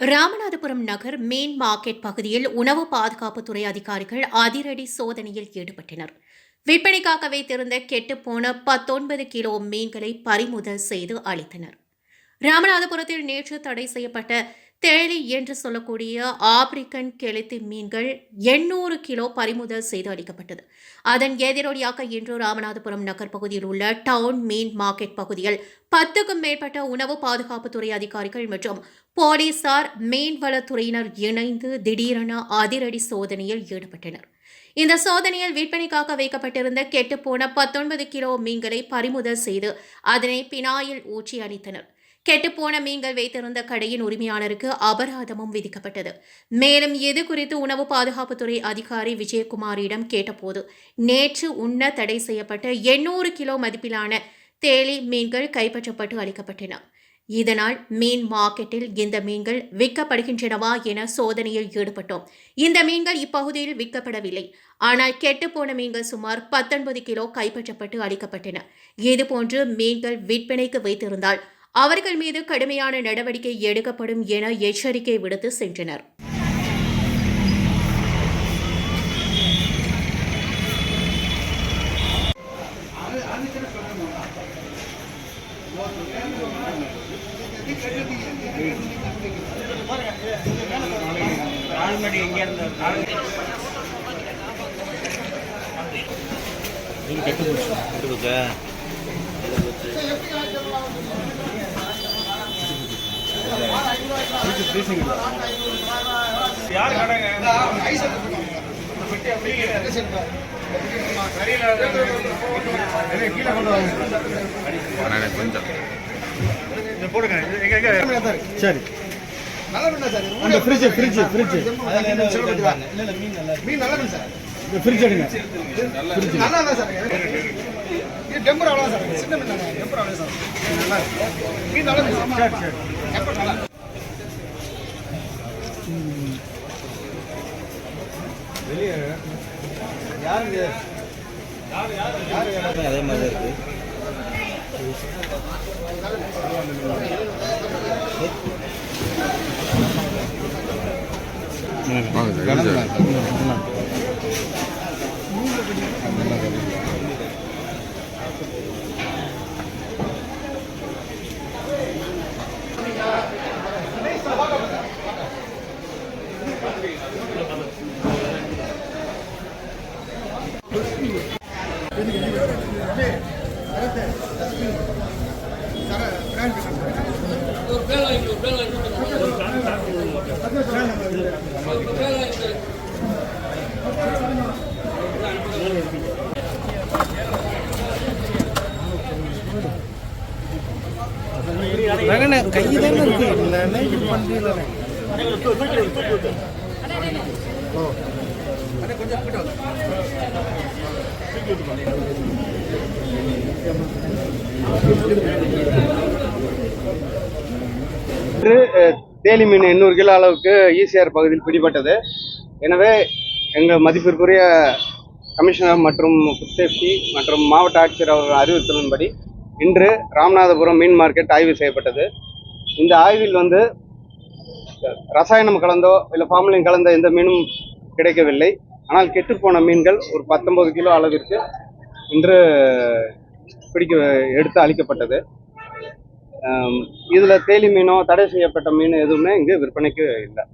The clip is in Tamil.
ராமநாதபுரம் நகர் மெயின் மார்க்கெட் பகுதியில் உணவு பாதுகாப்புத்துறை அதிகாரிகள் அதிரடி சோதனையில் ஈடுபட்டனர். விற்பனைக்காக வைத்திருந்த கெட்டுப்போன பத்தொன்பது கிலோ மீன்களை பறிமுதல் செய்து அளித்தனர். ராமநாதபுரத்தில் நேற்று தடை செய்யப்பட்ட தேளி என்று சொல்லக்கூடிய ஆப்பிரிக்கன் கெளுத்தி மீன்கள் எண்ணூறு கிலோ பறிமுதல் செய்து அளிக்கப்பட்டது. அதன் எதிரொலியாக இன்று ராமநாதபுரம் நகர் பகுதியில் உள்ள டவுன் மீன் மார்க்கெட் பகுதியில் பத்துக்கும் மேற்பட்ட உணவு பாதுகாப்புத்துறை அதிகாரிகள் மற்றும் போலீசார் மீன்வளத்துறையினர் இணைந்து திடீரென அதிரடி சோதனையில் ஈடுபட்டனர். இந்த சோதனையில் விற்பனைக்காக வைக்கப்பட்டிருந்த கெட்டுப்போன பத்தொன்பது கிலோ மீன்களை பறிமுதல் செய்து அதனை பினாயில் ஊற்றி அளித்தனர் கெட்டுப்போன மீன்கள் வைத்திருந்த கடையின் உரிமையாளருக்கு அபராதமும் விதிக்கப்பட்டது. மேலும் இது குறித்து உணவு பாதுகாப்புத்துறை அதிகாரி விஜயகுமாரிடம் கேட்டபோது நேற்று உண்ண தடை செய்யப்பட்ட எண்ணூறு கிலோ மதிப்பிலான தேலி மீன்கள் கைப்பற்றப்பட்டு அளிக்கப்பட்டன. இதனால் மீன் மார்க்கெட்டில் இந்த மீன்கள் விற்கப்படுகின்றனவா என சோதனையில் ஈடுபட்டோம். இந்த மீன்கள் இப்பகுதியில் விற்கப்படவில்லை. ஆனால் கெட்டுப்போன மீன்கள் சுமார் பத்தொன்பது கிலோ கைப்பற்றப்பட்டு அளிக்கப்பட்டன. இதுபோன்று மீன்கள் விற்பனைக்கு வைத்திருந்தால் அவர்கள் மீது கடுமையான நடவடிக்கை எடுக்கப்படும் என எச்சரிக்கை விடுத்து சென்றனர். ஆல்மடி எங்கே இருந்தார் மீன் கட்டு போச்சு கெட்டு போச்சா. யார் கடைங்க கொஞ்சம் போடுங்க சரி. அந்த ஃப்ரிட்ஜ் ஃப்ரிட்ஜ் ஃப்ரிட்ஜ் மீன் நல்ல மீன் சார் இந்த ஃப்ரிட்ஜ் எடுங்க. நல்லா தான் சார் இது டெம்பர் அவ்வளோ சார். சின்ன மீன் தானே டெம்பர் அவ்வளோ சார் நல்லா. மீன் நல்ல சரி நல்லா இருக்கு. அதே மாதிரி இருக்கு. சார் கை தானே இருக்கு. இல்லைன்னா இது பண்ணுறீங்களே தேலி மீன் எண்ணூறு கிலோ அளவுக்கு ஈசிஆர் பகுதியில் பிடிபட்டது. எனவே எங்கள் மதிப்பிற்குரிய கமிஷனர் மற்றும் ஃபுட் சேஃப்டி மற்றும் மாவட்ட ஆட்சியர் அவர்கள் அறிவுறுத்தலின்படி இன்று ராமநாதபுரம் மீன் மார்க்கெட் ஆய்வு செய்யப்பட்டது. இந்த ஆய்வில் வந்து ரசாயனம் கலந்தோ இல்லை ஃபார்மலின் கலந்த எந்த மீனும் கிடைக்கவில்லை. ஆனால் கெட்டுப்போன மீன்கள் ஒரு பத்தொன்பது கிலோ அளவிற்கு இன்று பிடிக்க எடுத்து அளிக்கப்பட்டது. இதில் தேலி மீனோ தடை செய்யப்பட்ட மீன் எதுவுமே இங்கு விற்பனைக்கு இல்லை.